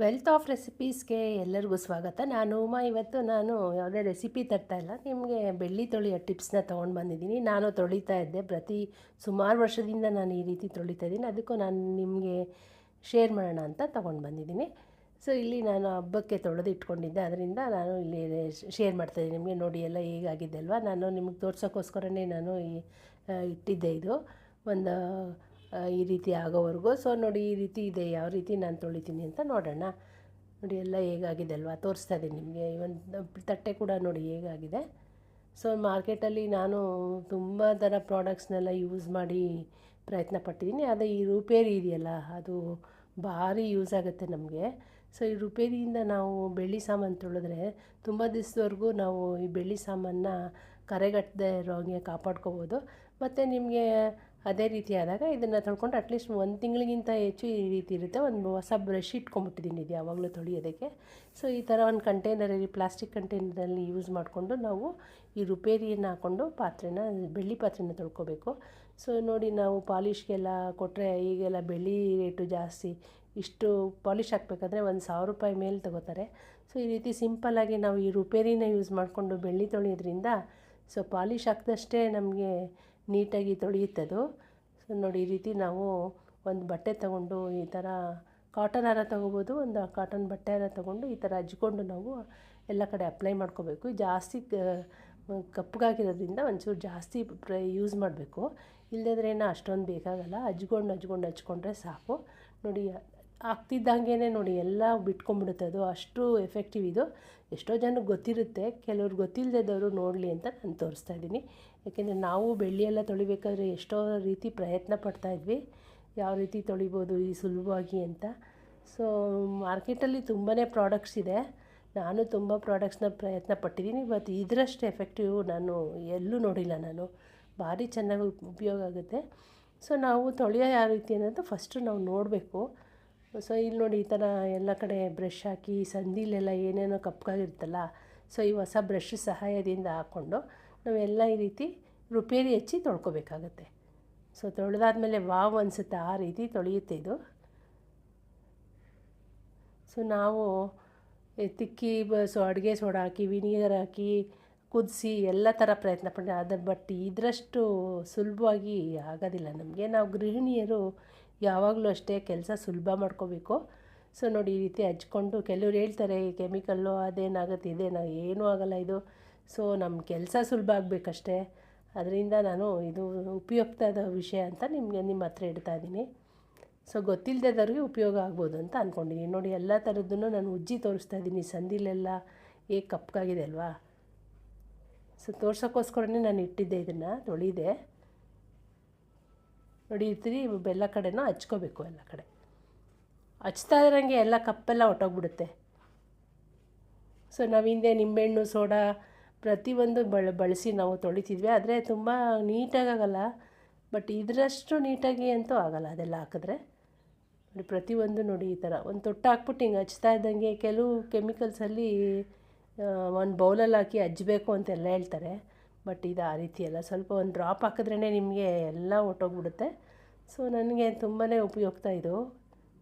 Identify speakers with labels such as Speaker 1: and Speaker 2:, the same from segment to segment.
Speaker 1: Wealth of ರೆಸಿಪೀಸ್ಗೆ ಎಲ್ಲರಿಗೂ ಸ್ವಾಗತ. ನಾನು ಉಮಾ. ಇವತ್ತು ನಾನು ಯಾವುದೇ ರೆಸಿಪಿ ತರ್ತಾ ಇಲ್ಲ. ನಿಮಗೆ ಬೆಳ್ಳಿ ತೊಳೆಯೋ ಟಿಪ್ಸ್ನ ತೊಗೊಂಡು ಬಂದಿದ್ದೀನಿ. ನಾನು ತೊಳಿತಾ ಇದ್ದೆ. ಪ್ರತಿ ಸುಮಾರು ವರ್ಷದಿಂದ ನಾನು ಈ ರೀತಿ ತೊಳಿತಾ ಇದ್ದೀನಿ. ಅದಕ್ಕೂ ನಾನು ನಿಮಗೆ ಶೇರ್ ಮಾಡೋಣ ಅಂತ ತೊಗೊಂಡು ಬಂದಿದ್ದೀನಿ. ಸೊ ಇಲ್ಲಿ ನಾನು ಹಬ್ಬಕ್ಕೆ ತೊಳೆದು ಇಟ್ಕೊಂಡಿದ್ದೆ. ಅದರಿಂದ ನಾನು ಇಲ್ಲಿ ಶೇರ್ ಮಾಡ್ತಾಯಿದ್ದೀನಿ ನಿಮಗೆ ನೋಡಿ ಎಲ್ಲ ಹೇಗಾಗಿದೆ ಅಲ್ವಾ? ನಾನು ನಿಮಗೆ ತೋರ್ಸೋಕ್ಕೋಸ್ಕರನೇ ನಾನು ಈ ಇಟ್ಟಿದ್ದೆ ಇದು. ಒಂದು ಈ ರೀತಿ ಆಗೋವರೆಗೂ. ಸೊ ನೋಡಿ, ಈ ರೀತಿ ಇದೆ, ಯಾವ ರೀತಿ ನಾನು ತೊಳಿತೀನಿ ಅಂತ ನೋಡೋಣ. ನೋಡಿ, ಎಲ್ಲ ಹೇಗಾಗಿದೆ ಅಲ್ವಾ? ತೋರಿಸ್ತಾ ಇದ್ದೀನಿ ನಿಮಗೆ. ಒಂದು ತಟ್ಟೆ ಕೂಡ ನೋಡಿ ಹೇಗಾಗಿದೆ. ಸೊ ಮಾರ್ಕೆಟಲ್ಲಿ ನಾನು ತುಂಬ ಥರ ಪ್ರಾಡಕ್ಟ್ಸ್ನೆಲ್ಲ ಯೂಸ್ ಮಾಡಿ ಪ್ರಯತ್ನ ಪಟ್ಟಿದ್ದೀನಿ. ಆದರೆ ಈ ರುಪೇರಿ ಇದೆಯಲ್ಲ ಅದು ಭಾರಿ ಯೂಸ್ ಆಗುತ್ತೆ ನಮಗೆ. ಸೊ ಈ ರುಪೇರಿಯಿಂದ ನಾವು ಬೆಳ್ಳಿ ಸಾಮಾನು ತೊಳೆದ್ರೆ ತುಂಬ ದಿವಸದವರೆಗೂ ನಾವು ಈ ಬೆಳ್ಳಿ ಸಾಮಾನನ್ನ ಕರೆಗಟ್ಟದೆ ಇರೋ ಹಾಗೆ ಕಾಪಾಡ್ಕೋಬೋದು. ಮತ್ತು ನಿಮಗೆ ಅದೇ ರೀತಿ ಆದಾಗ ಇದನ್ನು ತೊಳ್ಕೊಂಡು ಅಟ್ಲೀಸ್ಟ್ ಒಂದು ತಿಂಗಳಿಗಿಂತ ಹೆಚ್ಚು ಈ ರೀತಿ ಇರುತ್ತೆ. ಒಂದು ಹೊಸ ಬ್ರಷ್ ಇಟ್ಕೊಂಬಿಟ್ಟಿದ್ದೀನಿ ಇದು ಯಾವಾಗಲೂ ತೊಳೆಯೋದಕ್ಕೆ. ಸೊ ಈ ಥರ ಒಂದು ಕಂಟೈನರಲ್ಲಿ ಪ್ಲಾಸ್ಟಿಕ್ ಕಂಟೈನರಲ್ಲಿ ಯೂಸ್ ಮಾಡಿಕೊಂಡು ನಾವು ಈ ರುಪೇರಿಯನ್ನು ಹಾಕ್ಕೊಂಡು ಪಾತ್ರೆನ, ಬೆಳ್ಳಿ ಪಾತ್ರೆನ ತೊಳ್ಕೊಬೇಕು. ಸೊ ನೋಡಿ ನಾವು ಪಾಲಿಷ್ಗೆಲ್ಲ ಕೊಟ್ಟರೆ ಈಗೆಲ್ಲ ಬೆಳ್ಳಿ ರೇಟು ಜಾಸ್ತಿ. ಇಷ್ಟು ಪಾಲಿಷ್ ಹಾಕಬೇಕಂದ್ರೆ ಒಂದು ಸಾವಿರ ರೂಪಾಯಿ ಮೇಲೆ ತಗೋತಾರೆ. ಸೊ ಈ ರೀತಿ ಸಿಂಪಲ್ಲಾಗಿ ನಾವು ಈ ರುಪೇರಿನ ಯೂಸ್ ಮಾಡಿಕೊಂಡು ಬೆಳ್ಳಿ ತೊಳೆಯೋದ್ರಿಂದ ಸೊ ಪಾಲಿಷ್ ಹಾಕಿದಷ್ಟೇ ನಮಗೆ ನೀಟಾಗಿ ತೊಳೆಯುತ್ತದು. ಸೊ ನೋಡಿ ಈ ರೀತಿ ನಾವು ಒಂದು ಬಟ್ಟೆ ತಗೊಂಡು ಈ ಥರ ಕಾಟನ್ ಹಾರ ತಗೋಬೋದು, ಒಂದು ಕಾಟನ್ ಬಟ್ಟೆ ಹಾರ ತಗೊಂಡು ಈ ಥರ ಹಚ್ಕೊಂಡು ನಾವು ಎಲ್ಲ ಕಡೆ ಅಪ್ಲೈ ಮಾಡ್ಕೋಬೇಕು. ಜಾಸ್ತಿ ಕಪ್ಪಗಾಗಿರೋದ್ರಿಂದ ಒಂಚೂರು ಜಾಸ್ತಿ ಯೂಸ್ ಮಾಡಬೇಕು. ಇಲ್ಲದಿದ್ರೆ ಏನೋ ಅಷ್ಟೊಂದು ಬೇಕಾಗಲ್ಲ. ಹಚ್ಕೊಂಡು ಹಚ್ಕೊಂಡು ಹಚ್ಕೊಂಡ್ರೆ ಸಾಕು. ನೋಡಿ ಆಗ್ತಿದ್ದಂಗೆ ನೋಡಿ ಎಲ್ಲ ಬಿಟ್ಕೊಂಡ್ಬಿಡುತ್ತೆ ಅದು. ಅಷ್ಟು ಎಫೆಕ್ಟಿವ್ ಇದು. ಎಷ್ಟೋ ಜನಕ್ಕೆ ಗೊತ್ತಿರುತ್ತೆ. ಕೆಲವ್ರು ಗೊತ್ತಿಲ್ಲದವರು ನೋಡಲಿ ಅಂತ ನಾನು ತೋರಿಸ್ತಾ ಇದ್ದೀನಿ. ಯಾಕೆಂದರೆ ನಾವು ಬೆಳ್ಳಿಯೆಲ್ಲ ತೊಳಿಬೇಕಾದ್ರೆ ಎಷ್ಟೋ ರೀತಿ ಪ್ರಯತ್ನ ಪಡ್ತಾ ಇದ್ವಿ. ಯಾವ ರೀತಿ ತೊಳಿಬೋದು, ಈ ಸುಲಭವಾಗಿ ಅಂತ. ಸೊ ಮಾರ್ಕೆಟಲ್ಲಿ ತುಂಬಾ ಪ್ರಾಡಕ್ಟ್ಸ್ ಇದೆ. ನಾನು ತುಂಬ ಪ್ರಾಡಕ್ಟ್ಸ್ನ ಪ್ರಯತ್ನ ಪಟ್ಟಿದ್ದೀನಿ. ಬಟ್ ಇದರಷ್ಟು ಎಫೆಕ್ಟಿವ್ ನಾನು ಎಲ್ಲೂ ನೋಡಿಲ್ಲ ನಾನು. ಭಾರಿ ಚೆನ್ನಾಗಿ ಉಪಯೋಗ ಆಗುತ್ತೆ. ಸೊ ನಾವು ತೊಳೆಯೋ ಯಾವ ರೀತಿ ಅನ್ನೋದು ಫಸ್ಟು ನಾವು ನೋಡಬೇಕು. ಸೊ ಇಲ್ಲಿ ನೋಡಿ ಈ ಥರ ಎಲ್ಲ ಕಡೆ ಬ್ರಷ್ ಹಾಕಿ ಸಂದಿಲೆಲ್ಲ ಏನೇನೋ ಕಪ್ಪಗಾಗಿರುತ್ತಲ್ಲ ಸೊ ಈ ಹೊಸ ಬ್ರಷ್ ಸಹಾಯದಿಂದ ಹಾಕ್ಕೊಂಡು ನಾವೆಲ್ಲ ಈ ರೀತಿ ರುಪೇರಿ ಹಚ್ಚಿ ತೊಳ್ಕೊಬೇಕಾಗತ್ತೆ. ಸೊ ತೊಳೆದಾದ್ಮೇಲೆ ವಾವ್ ಅನಿಸುತ್ತೆ, ಆ ರೀತಿ ತೊಳೆಯುತ್ತೆ ಇದು. ಸೊ ನಾವು ತಿಕ್ಕಿ ಸೊ, ಅಡುಗೆ ಸೋಡಾ ವಿನಿಗರ್ ಹಾಕಿ, ಕುದಿಸಿ ಎಲ್ಲ ಥರ ಪ್ರಯತ್ನ ಪಡ್ತೀವಿ. ಅದರ ಬಟ್ ಇದರಷ್ಟು ಸುಲಭವಾಗಿ ಆಗೋದಿಲ್ಲ. ನಮಗೆ ನಾವು ಗೃಹಿಣಿಯರು ಯಾವಾಗಲೂ ಅಷ್ಟೇ ಕೆಲಸ ಸುಲಭ ಮಾಡ್ಕೋಬೇಕು. ಸೊ ನೋಡಿ ಈ ರೀತಿ ಹಚ್ಕೊಂಡು ಕೆಲವ್ರು ಹೇಳ್ತಾರೆ ಕೆಮಿಕಲ್ಲು ಅದೇನಾಗುತ್ತೆ, ಇದೇನ, ಏನೂ ಆಗೋಲ್ಲ ಇದು. ಸೊ ನಮ್ಮ ಕೆಲಸ ಸುಲಭ ಆಗಬೇಕಷ್ಟೇ. ಅದರಿಂದ ನಾನು ಇದು ಉಪಯುಕ್ತದ ವಿಷಯ ಅಂತ ನಿಮಗೆ ನಿಮ್ಮ ಹತ್ರ ಇಡ್ತಾ ಇದ್ದೀನಿ. ಸೊ ಗೊತ್ತಿಲ್ಲದವ್ರಿಗೆ ಉಪಯೋಗ ಆಗ್ಬೋದು ಅಂತ ಅಂದ್ಕೊಂಡಿದ್ದೀನಿ ನೋಡಿ, ಎಲ್ಲ ಥರದ್ದನ್ನು ನಾನು ಉಜ್ಜಿ ತೋರಿಸ್ತಾ ಇದ್ದೀನಿ. ಸಂದಿಲೆಲ್ಲ ಹೇಗೆ ಕಪ್ಪಗಾಗಿದೆ ಅಲ್ವಾ? ಸೊ ತೋರ್ಸೋಕ್ಕೋಸ್ಕರನೇ ನಾನು ಇಟ್ಟಿದ್ದೆ ಇದನ್ನು. ತೊಳಿದೆ. ನೋಡಿ ಇರ್ತೀರಿ ಬೆಲ್ಲ ಕಡೆನೂ ಹಚ್ಕೋಬೇಕು ಎಲ್ಲ ಕಡೆ. ಹಚ್ತಾ ಇರೋಂಗೆ ಎಲ್ಲ ಕಪ್ಪೆಲ್ಲ ಹೊಟ್ಟೋಗ್ಬಿಡುತ್ತೆ ಸೊ ನಾವು ಹಿಂದೆ ನಿಂಬೆಹಣ್ಣು, ಸೋಡಾ ಪ್ರತಿಯೊಂದು ಬಳ, ಬಳಸಿ ನಾವು ತೊಳಿತಿದ್ವಿ. ಆದರೆ ತುಂಬ ನೀಟಾಗಲ್ಲ ಬಟ್ ಇದರಷ್ಟು ನೀಟಾಗಿ ಅಂತೂ ಆಗಲ್ಲ ಅದೆಲ್ಲ ಹಾಕಿದ್ರೆ. ನೋಡಿ, ಪ್ರತಿಯೊಂದು ನೋಡಿ ಈ ಥರ. ಒಂದು ತೊಟ್ಟು ಹಾಕ್ಬಿಟ್ಟು ಹಿಂಗೆ ಹಚ್ತಾ ಇದ್ದಂಗೆ ಕೆಲವು ಕೆಮಿಕಲ್ಸಲ್ಲಿ ಒಂದು ಬೌಲಲ್ಲಿ ಹಾಕಿ ಹಜ್ಬೇಕು ಅಂತೆಲ್ಲ ಹೇಳ್ತಾರೆ. ಬಟ್ ಇದು ಆ ರೀತಿ ಅಲ್ಲ. ಸ್ವಲ್ಪ ಒಂದು ಡ್ರಾಪ್ ಹಾಕಿದ್ರೇ ನಿಮಗೆ ಎಲ್ಲ ಹೊಟ್ಟೋಗ್ಬಿಡುತ್ತೆ ಸೊ, ನನಗೆ ತುಂಬಾ ಉಪಯುಕ್ತ ಇದು.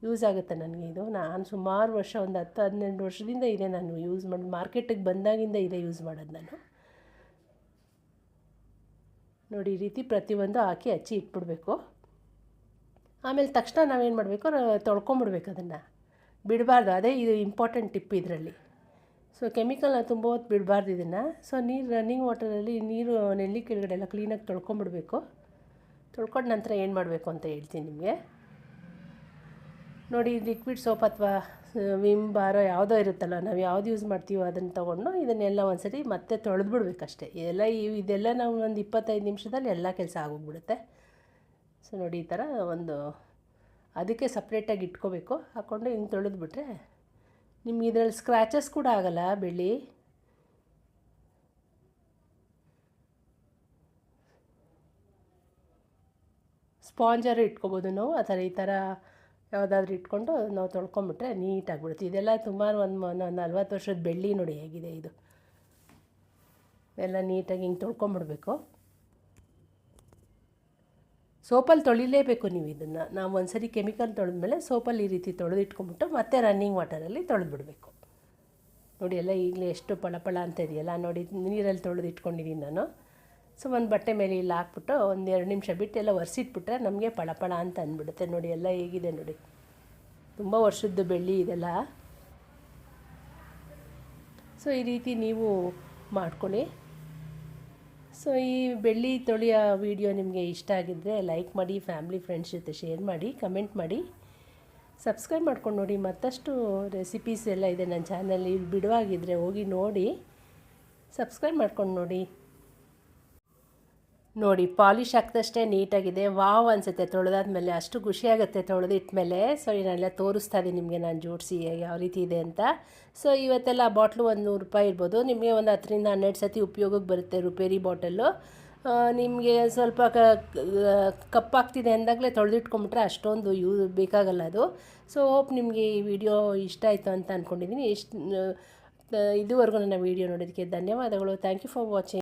Speaker 1: ಯೂಸ್ ಆಗುತ್ತೆ ನನಗೆ ಇದು. ನಾನು ಸುಮಾರು ವರ್ಷ ಒಂದು ಹತ್ತು, ಹನ್ನೆರಡು ವರ್ಷದಿಂದ ಇದೆ ನಾನು ಯೂಸ್ ಮಾಡಿ, ಮಾರ್ಕೆಟಿಗೆ ಬಂದಾಗಿಂದ ಇದೆ ಯೂಸ್ ಮಾಡೋದು ನಾನು. ನೋಡಿ, ಈ ರೀತಿ ಪ್ರತಿಯೊಂದು ಹಾಕಿ ಹಚ್ಚಿ ಇಟ್ಬಿಡ್ಬೇಕು. ಆಮೇಲೆ ತಕ್ಷಣ ನಾವೇನು ಮಾಡಬೇಕು? ತೊಳ್ಕೊಂಬಿಡ್ಬೇಕು ಅದನ್ನು. ಬಿಡಬಾರ್ದು. ಅದೇ ಇದು ಇಂಪಾರ್ಟೆಂಟ್ ಟಿಪ್ ಇದರಲ್ಲಿ. ಸೊ ಕೆಮಿಕಲ್ನ ತುಂಬ ಹೊತ್ತು ಬಿಡಬಾರ್ದು ಇದನ್ನು. ಸೊ ನೀರು ರನ್ನಿಂಗ್ ವಾಟರಲ್ಲಿ ನೀರು, ನೆಲ್ಲಿ ಕೆಳಗಡೆ ಎಲ್ಲ ಕ್ಲೀನಾಗಿ ತೊಳ್ಕೊಂಬಿಡ್ಬೇಕು. ತೊಳ್ಕೊಂಡ ನಂತರ ಏನು ಮಾಡಬೇಕು ಅಂತ ಹೇಳ್ತೀನಿ ನಿಮಗೆ. ನೋಡಿ ಲಿಕ್ವಿಡ್ ಸೋಪ್ ಅಥವಾ ವಿಮ್ ಬಾರೋ ಯಾವುದೋ ಇರುತ್ತಲ್ಲ, ನಾವು ಯಾವ್ದು ಯೂಸ್ ಮಾಡ್ತೀವೋ ಅದನ್ನು ತೊಗೊಂಡು ಇದನ್ನೆಲ್ಲ ಒಂದ್ಸರಿ ಮತ್ತೆ ತೊಳೆದು ಇದೆಲ್ಲ ಇವ್- ಇದೆಲ್ಲ ನಾವು ಒಂದು ಇಪ್ಪತ್ತೈದು ನಿಮಿಷದಲ್ಲಿ ಎಲ್ಲ ಕೆಲಸ ಆಗೋಗ್ಬಿಡುತ್ತೆ. ಸೊ ನೋಡಿ, ಈ ಥರ ಒಂದು ಅದಕ್ಕೆ ಸಪ್ರೇಟಾಗಿ ಇಟ್ಕೋಬೇಕು. ಹಾಕ್ಕೊಂಡು ಹಿಂಗೆ ತೊಳೆದ್ಬಿಟ್ರೆ ನಿಮ್ಗೆ ಇದರಲ್ಲಿ ಸ್ಕ್ರ್ಯಾಚಸ್ ಕೂಡ ಆಗಲ್ಲ ಬೆಳ್ಳಿ. ಸ್ಪಾಂಜರು ಇಟ್ಕೋಬೋದು ನಾವು. ಆ ಥರ ಈ ಥರ ಯಾವುದಾದ್ರೂ ಇಟ್ಕೊಂಡು ನಾವು ತೊಳ್ಕೊಂಬಿಟ್ರೆ ನೀಟಾಗಿಬಿಡುತ್ತೆ. ಇದೆಲ್ಲ ಸುಮಾರು ಒಂದು ಒಂದು ನಲ್ವತ್ತು ವರ್ಷದ ಬೆಳ್ಳಿ ನೋಡಿ ಹೇಗಿದೆ ಇದು. ಎಲ್ಲ ನೀಟಾಗಿ ಹಿಂಗೆ ತೊಳ್ಕೊಂಬಿಡ್ಬೇಕು. ಸೋಪಲ್ಲಿ ತೊಳಿಲೇಬೇಕು ನೀವು ಇದನ್ನು. ನಾವು ಒಂದ್ಸರಿ ಕೆಮಿಕಲ್ ತೊಳೆದ್ಮೇಲೆ ಸೋಪಲ್ಲಿ ಈ ರೀತಿ ತೊಳೆದಿಟ್ಕೊಂಬಿಟ್ಟು ಮತ್ತೆ ರನ್ನಿಂಗ್ ವಾಟರಲ್ಲಿ ತೊಳೆದ್ಬಿಡ್ಬೇಕು. ನೋಡಿ ಎಲ್ಲ ಈಗಲೇ ಎಷ್ಟು ಪಳಪಳ ಅಂತ ಇದೆಯಲ್ಲ, ನೋಡಿ ನೀರಲ್ಲಿ ತೊಳೆದು ಇಟ್ಕೊಂಡಿದ್ದೀನಿ ನಾನು. ಸೊ ಒಂದು ಬಟ್ಟೆ ಮೇಲೆ ಇಲ್ಲಿ ಹಾಕ್ಬಿಟ್ಟು ಒಂದು ಎರಡು ನಿಮಿಷ ಬಿಟ್ಟು ಎಲ್ಲ ಒರೆಸಿಟ್ಬಿಟ್ರೆ ನಮಗೆ ಪಳಪಳ ಅಂತ ಅಂದ್ಬಿಡುತ್ತೆ. ನೋಡಿ, ಎಲ್ಲ ಹೇಗಿದೆ ನೋಡಿ. ತುಂಬ ವರ್ಷದ್ದು ಬೆಳ್ಳಿ ಇದೆಲ್ಲ. ಸೊ, ಈ ರೀತಿ ನೀವು ಮಾಡ್ಕೊಳ್ಳಿ. ಸೊ, ಈ ಬೆಳ್ಳಿ ತೊಳೆಯ ವಿಡಿಯೋ ನಿಮಗೆ ಇಷ್ಟ ಆಗಿದ್ದರೆ ಲೈಕ್ ಮಾಡಿ, ಫ್ಯಾಮಿಲಿ, ಫ್ರೆಂಡ್ಸ್ ಜೊತೆ ಶೇರ್ ಮಾಡಿ, ಕಮೆಂಟ್ ಮಾಡಿ. ಸಬ್ಸ್ಕ್ರೈಬ್ ಮಾಡ್ಕೊಂಡು ನೋಡಿ, ಮತ್ತಷ್ಟು ರೆಸಿಪೀಸ್ ಎಲ್ಲ ಇದೆ ನನ್ನ ಚಾನಲ್ಲಿ ಬಿಡುವಾಗಿದ್ದರೆ ಹೋಗಿ ನೋಡಿ. ಸಬ್ಸ್ಕ್ರೈಬ್ ಮಾಡ್ಕೊಂಡು ನೋಡಿ. ನೋಡಿ, ಪಾಲಿಶ್ ಹಾಕ್ದಷ್ಟೇ ನೀಟಾಗಿದೆ. ವಾವ್ ಅನಿಸುತ್ತೆ, ತೊಳೆದಾದ್ಮೇಲೆ ಅಷ್ಟು ಖುಷಿಯಾಗುತ್ತೆ ತೊಳೆದಿಟ್ಮೇಲೆ ಸೊ ನಾನೆಲ್ಲ ತೋರಿಸ್ತಾ ಇದ್ದೀನಿ ನಿಮಗೆ ನಾನು ಜೋಡಿಸಿ ಯಾವ ರೀತಿ ಇದೆ ಅಂತ. ಸೊ ಇವತ್ತೆಲ್ಲ ಬಾಟ್ಲು ಒಂದು ನೂರು ರೂಪಾಯಿ ಇರ್ಬೋದು. ನಿಮಗೆ ಒಂದು ಹತ್ತರಿಂದ ಹನ್ನೆರಡು ಸತಿ ಉಪಯೋಗಕ್ಕೆ ಬರುತ್ತೆ ರುಪೇರಿ ಬಾಟಲ್ಲು. ನಿಮಗೆ ಸ್ವಲ್ಪ ಕ ಕಪ್ಪಾಗ್ತಿದೆ ಅಂದಾಗಲೇ ತೊಳೆದಿಟ್ಕೊಂಬಿಟ್ರೆ ಅಷ್ಟೊಂದು ಯೂ, ಬೇಕಾಗಲ್ಲ ಅದು. ಸೊ ಹೋಪ್ ನಿಮಗೆ ಈ ವಿಡಿಯೋ ಇಷ್ಟ ಆಯಿತು ಅಂತ ಅಂದ್ಕೊಂಡಿದ್ದೀನಿ ಇಷ್ಟು ಇದುವರೆಗೂ ನನ್ನ ವಿಡಿಯೋ ನೋಡೋದಕ್ಕೆ ಧನ್ಯವಾದಗಳು. Thank you for watching